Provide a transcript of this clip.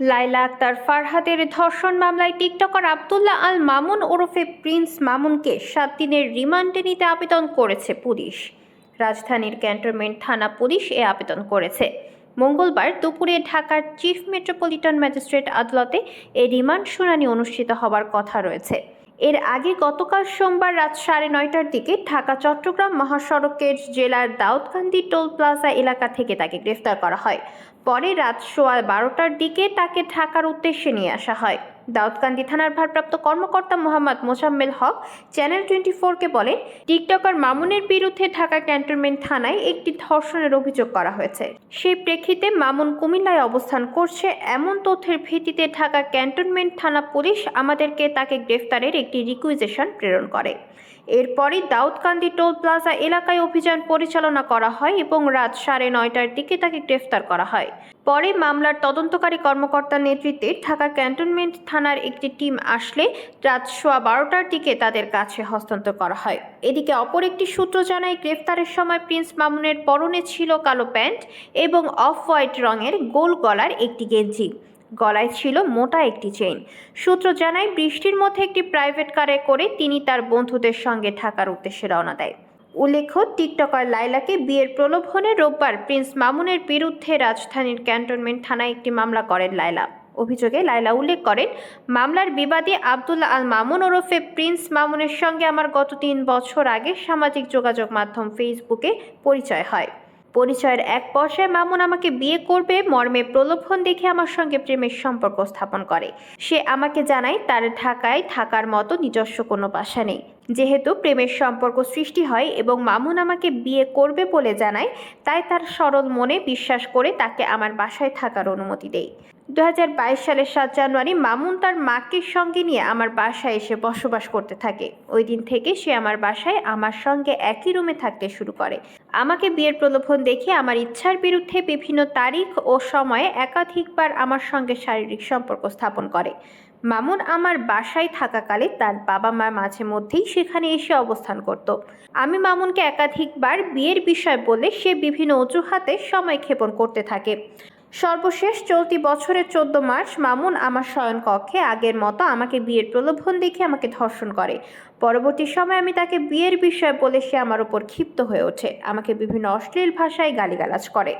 লাইলা আক্তার ফারহাদের ধর্ষণ মামলায় টিকটকার আবদুল্লাহ আল মামুন ওরফে প্রিন্স মামুনকে সাত দিনের রিমান্ডে নিতে আবেদন করেছে পুলিশ। রাজধানীর ক্যান্টনমেন্ট থানা পুলিশ এ আবেদন করেছে। মঙ্গলবার দুপুরে ঢাকার চিফ মেট্রোপলিটন ম্যাজিস্ট্রেট আদালতে এই রিমান্ড শুনানি অনুষ্ঠিত হবার কথা রয়েছে। এর আগে গতকাল সোমবার রাত সাড়ে নয়টার দিকে ঢাকা, চট্টগ্রাম মহাসড়কের জেলার দাউদকান্দি টোল প্লাজা এলাকা থেকে তাকে গ্রেফতার করা হয়। পরে রাত সোয়া বারোটার দিকে তাকে ঢাকার উদ্দেশ্যে নিয়ে আসা হয়। দাউদকান্দি থানার ভারপ্রাপ্ত কর্মকর্তা মোহাম্মদ মোজাম্মেল হক চ্যানেল টোয়েন্টি ফোরকে বলেন, টিকটকার মামুনের বিরুদ্ধে ঢাকা ক্যান্টনমেন্ট থানায় একটি ধর্ষণের অভিযোগ করা হয়েছে। সেই প্রেক্ষিতে মামুন কুমিল্লায় অবস্থান করছে এমন তথ্যের ভিত্তিতে ঢাকা ক্যান্টনমেন্ট থানা পুলিশ আমাদেরকে তাকে গ্রেফতারের একটি রিকুইজেশন প্রেরণ করে। এরপরই দাউদকান্দি টোল প্লাজা এলাকায় অভিযান পরিচালনা করা হয় এবং রাত সাড়ে নয়টার দিকে তাকে গ্রেফতার করা হয়। পরে মামলার তদন্তকারী কর্মকর্তার নেতৃত্বে ঢাকা ক্যান্টনমেন্ট থানার একটি টিম আসলে রাত সোয়া বারোটার দিকে তাদের কাছে হস্তান্তর করা হয়। এদিকে অপর একটি সূত্র জানায়, গ্রেফতারের সময় প্রিন্স মামুনের পরনে ছিল কালো প্যান্ট এবং অফ হোয়াইট রঙের গোল গলার একটি গেঞ্জি। গলায় ছিল মোটা একটি চেইন। সূত্র জানায়, বৃষ্টির মধ্যে একটি প্রাইভেট কারে করে তিনি তার বন্ধুদের সঙ্গে ঢাকার উদ্দেশ্যে রওনা দেয়। উল্লেখ্য, টিকটকার লাইলাকে বিয়ের প্রলোভনে রোববার প্রিন্স মামুনের বিরুদ্ধে রাজধানীর ক্যান্টনমেন্ট থানায় একটি মামলা করেন লাইলা অভিযোগে লাইলা উল্লেখ করেন, মামলার বিবাদী আবদুল্লাহ আল মামুন ওরফে প্রিন্স মামুনের সঙ্গে আমার গত তিন বছর আগে সামাজিক যোগাযোগ মাধ্যম ফেসবুকে পরিচয় হয়। পরিচয়ের এক পর্যায়ে মামুন আমাকে বিয়ে করবে, মর্মে প্রলোভন দেখে আমার সঙ্গে প্রেমের সম্পর্ক স্থাপন করে। সে আমাকে জানায়, তার ঢাকায় থাকার মতো নিজস্ব কোনো বাসা নেই। যেহেতু প্রেমের সম্পর্ক সৃষ্টি হয় এবং মামুন আমাকে বিয়ে করবে বলে জানায়, তাই তার সরল মনে বিশ্বাস করে তাকে আমার বাসায় থাকার অনুমতি দেই। দু সালের সাত জানুয়ারি মামুন তার মাকে সঙ্গে নিয়ে আমার বাসায় এসে বসবাস করতে থাকে। ওই দিন থেকে সে আমার বাসায় আমার সঙ্গে একই রুমে থাকতে শুরু করে। আমাকে বিয়ের প্রলোভন দেখে আমার ইচ্ছার বিরুদ্ধে বিভিন্ন তারিখ ও সময়ে একাধিকবার আমার সঙ্গে শারীরিক সম্পর্ক স্থাপন করে। মামুন আমার বাসায় থাকাকালে তার বাবা মা মাঝে মধ্যেই সেখানে এসে অবস্থান করত। আমি মামুনকে একাধিকবার বিয়ের বিষয় বলে সে বিভিন্ন অজুহাতে সময় ক্ষেপণ করতে থাকে। সর্বশেষ চলতি বছরের চোদ্দ মার্চ মামুন আমার শয়ন কক্ষে আগের মতো আমাকে বিয়ের প্রলোভন দেখে আমাকে ধর্ষণ করে। পরবর্তী সময় আমি তাকে বিয়ের বিষয় বলে সে আমার উপর ক্ষিপ্ত হয়ে ওঠে। আমাকে বিভিন্ন অশ্লীল ভাষায় গালিগালাজ করে।